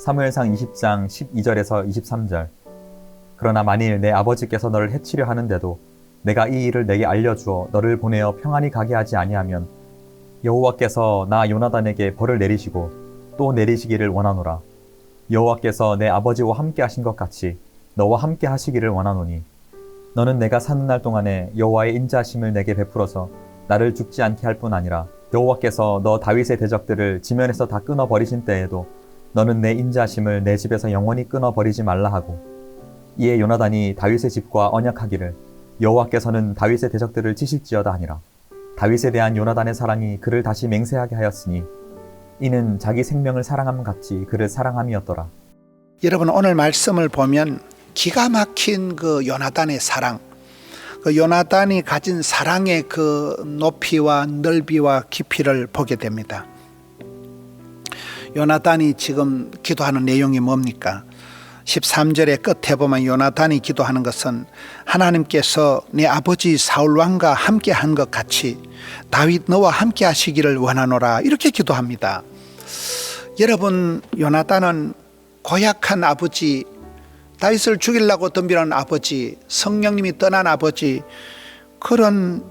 사무엘상 20장 12절에서 23절. 그러나 만일 내 아버지께서 너를 해치려 하는데도 내가 이 일을 내게 알려주어 너를 보내어 평안히 가게 하지 아니하면 여호와께서 나 요나단에게 벌을 내리시고 또 내리시기를 원하노라. 여호와께서 내 아버지와 함께 하신 것 같이 너와 함께 하시기를 원하노니 너는 내가 사는 날 동안에 여호와의 인자하심을 내게 베풀어서 나를 죽지 않게 할 뿐 아니라 여호와께서 너 다윗의 대적들을 지면에서 다 끊어 버리신 때에도 너는 내 인자하심을 내 집에서 영원히 끊어 버리지 말라 하고 이에 요나단이 다윗의 집과 언약하기를 여호와께서는 다윗의 대적들을 치실지어다 하니라 다윗에 대한 요나단의 사랑이 그를 다시 맹세하게 하였으니 이는 자기 생명을 사랑함 같이 그를 사랑함이었더라 여러분 오늘 말씀을 보면 기가 막힌 그 요나단의 사랑, 그 요나단이 가진 사랑의 그 높이와 넓이와 깊이를 보게 됩니다. 요나단이 지금 기도하는 내용이 뭡니까? 13절의 끝에 보면 요나단이 기도하는 것은 하나님께서 내 아버지 사울 왕과 함께 한 것 같이 다윗 너와 함께 하시기를 원하노라 이렇게 기도합니다. 여러분 요나단은 고약한 아버지 다윗을 죽이려고 덤비는 아버지 성령님이 떠난 아버지 그런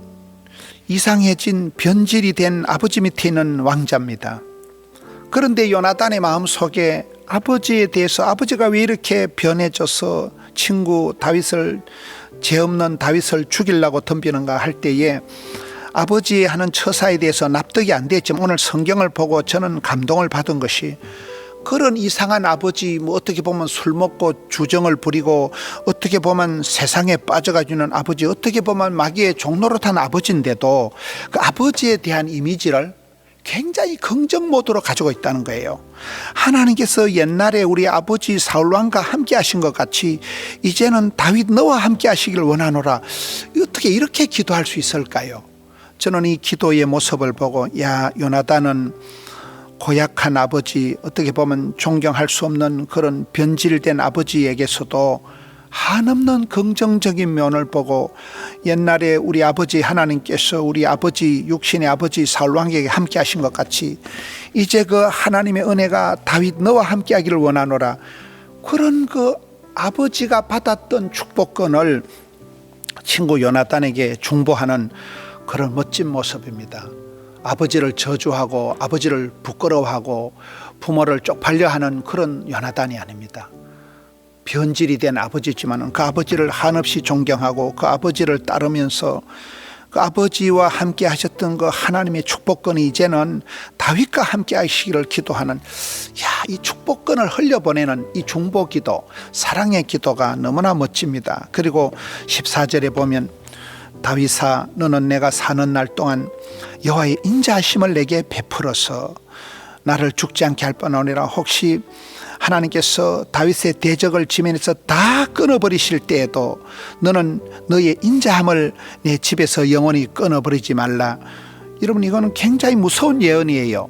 이상해진 변질이 된 아버지 밑에 있는 왕자입니다. 그런데 요나단의 마음 속에 아버지에 대해서 아버지가 왜 이렇게 변해져서 친구 다윗을 죄 없는 다윗을 죽이려고 덤비는가 할 때에 아버지의 하는 처사에 대해서 납득이 안 됐지만 오늘 성경을 보고 저는 감동을 받은 것이 그런 이상한 아버지 뭐 어떻게 보면 술 먹고 주정을 부리고 어떻게 보면 세상에 빠져가지는 아버지 어떻게 보면 마귀의 종노릇한 아버지인데도 그 아버지에 대한 이미지를 굉장히 긍정 모드로 가지고 있다는 거예요. 하나님께서 옛날에 우리 아버지 사울 왕과 함께 하신 것 같이 이제는 다윗 너와 함께 하시길 원하노라. 어떻게 이렇게 기도할 수 있을까요? 저는 이 기도의 모습을 보고 야 요나단은 고약한 아버지 어떻게 보면 존경할 수 없는 그런 변질된 아버지에게서도 한없는 긍정적인 면을 보고 옛날에 우리 아버지 하나님께서 우리 아버지 육신의 아버지 사울 왕에게 함께 하신 것 같이 이제 그 하나님의 은혜가 다윗 너와 함께 하기를 원하노라 그런 그 아버지가 받았던 축복권을 친구 요나단에게 중보하는 그런 멋진 모습입니다. 아버지를 저주하고 아버지를 부끄러워하고 부모를 쪽팔려 하는 그런 요나단이 아닙니다. 변질이 된 아버지지만 그 아버지를 한없이 존경하고 그 아버지를 따르면서 그 아버지와 함께 하셨던 그 하나님의 축복권이 이제는 다윗과 함께 하시기를 기도하는 야, 이 축복권을 흘려보내는 이 중보 기도, 사랑의 기도가 너무나 멋집니다. 그리고 14절에 보면 다윗아 너는 내가 사는 날 동안 여호와의 인자하심을 내게 베풀어서 나를 죽지 않게 할 뻔하니라 혹시 하나님께서 다윗의 대적을 지면에서 다 끊어버리실 때에도 너는 너의 인자함을 내 집에서 영원히 끊어버리지 말라. 여러분 이거는 굉장히 무서운 예언이에요.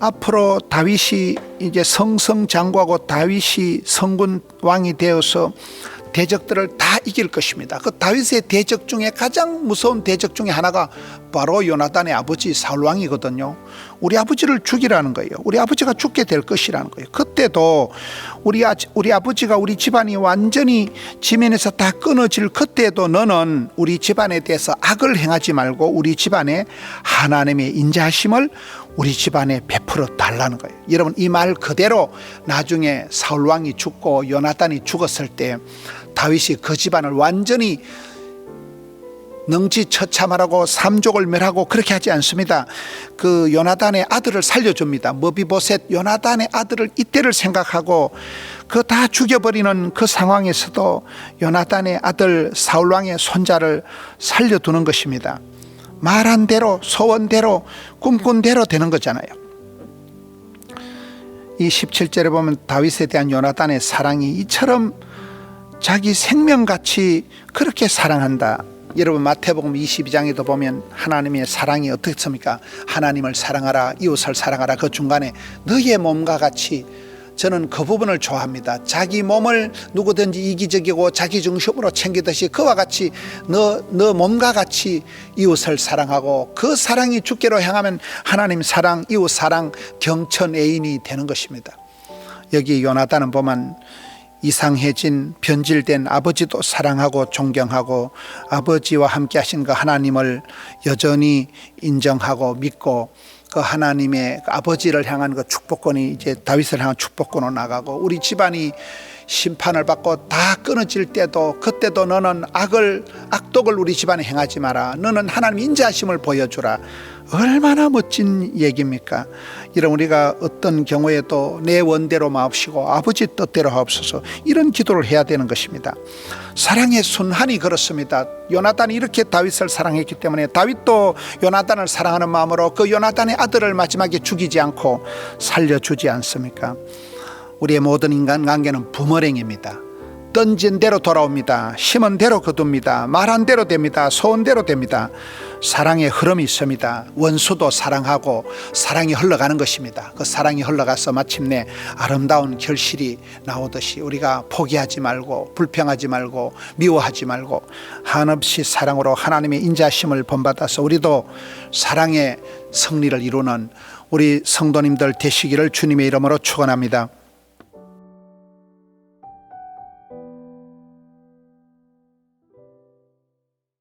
앞으로 다윗이 이제 성성장구하고 다윗이 성군 왕이 되어서 대적들을 다 이길 것입니다. 그 다윗의 대적 중에 가장 무서운 대적 중에 하나가 바로 요나단의 아버지 사울 왕이거든요. 우리 아버지를 죽이라는 거예요. 우리 아버지가 죽게 될 것이라는 거예요. 그때도 우리 아, 우리 아버지가 우리 집안이 완전히 지면에서 다 끊어질 그때도 너는 우리 집안에 대해서 악을 행하지 말고 우리 집안에 하나님의 인자하심을 우리 집안에 베풀어 달라는 거예요. 여러분 이 말 그대로 나중에 사울 왕이 죽고 요나단이 죽었을 때 다윗이 그 집안을 완전히 능지처참하라고 삼족을 멸하고 그렇게 하지 않습니다. 그 요나단의 아들을 살려줍니다. 머비보셋 요나단의 아들을 이때를 생각하고 그 다 죽여버리는 그 상황에서도 요나단의 아들 사울 왕의 손자를 살려두는 것입니다. 말한 대로 소원대로 꿈꾼 대로 되는 거잖아요. 이 17절에 보면 다윗에 대한 요나단의 사랑이 이처럼 자기 생명같이 그렇게 사랑한다. 여러분 마태복음 22장에도 보면 하나님의 사랑이 어떻습니까? 하나님을 사랑하라 이웃을 사랑하라 그 중간에 너의 몸과 같이 저는 그 부분을 좋아합니다. 자기 몸을 누구든지 이기적이고 자기 중심으로 챙기듯이 그와 같이 너, 너 몸과 같이 이웃을 사랑하고 그 사랑이 주께로 향하면 하나님 사랑, 이웃 사랑, 경천 애인이 되는 것입니다. 여기 요나단은 보면 이상해진 변질된 아버지도 사랑하고 존경하고 아버지와 함께 하신 그 하나님을 여전히 인정하고 믿고 그 하나님의 그 아버지를 향한 그 축복권이 이제 다윗을 향한 축복권으로 나가고 우리 집안이 심판을 받고 다 끊어질 때도 그때도 너는 악을 악독을 우리 집안에 행하지 마라. 너는 하나님 인자하심을 보여주라. 얼마나 멋진 얘기입니까? 이런 우리가 어떤 경우에도 내 원대로 마옵시고 아버지 뜻대로 하옵소서 이런 기도를 해야 되는 것입니다. 사랑의 순환이 그렇습니다. 요나단이 이렇게 다윗을 사랑했기 때문에 다윗도 요나단을 사랑하는 마음으로 그 요나단의 아들을 마지막에 죽이지 않고 살려주지 않습니까? 우리의 모든 인간관계는 부머랭입니다. 던진 대로 돌아옵니다. 심은 대로 거둡니다. 말한 대로 됩니다. 소원 대로 됩니다. 사랑의 흐름이 있습니다. 원수도 사랑하고 사랑이 흘러가는 것입니다. 그 사랑이 흘러가서 마침내 아름다운 결실이 나오듯이 우리가 포기하지 말고 불평하지 말고 미워하지 말고 한없이 사랑으로 하나님의 인자심을 본받아서 우리도 사랑의 승리를 이루는 우리 성도님들 되시기를 주님의 이름으로 축원합니다.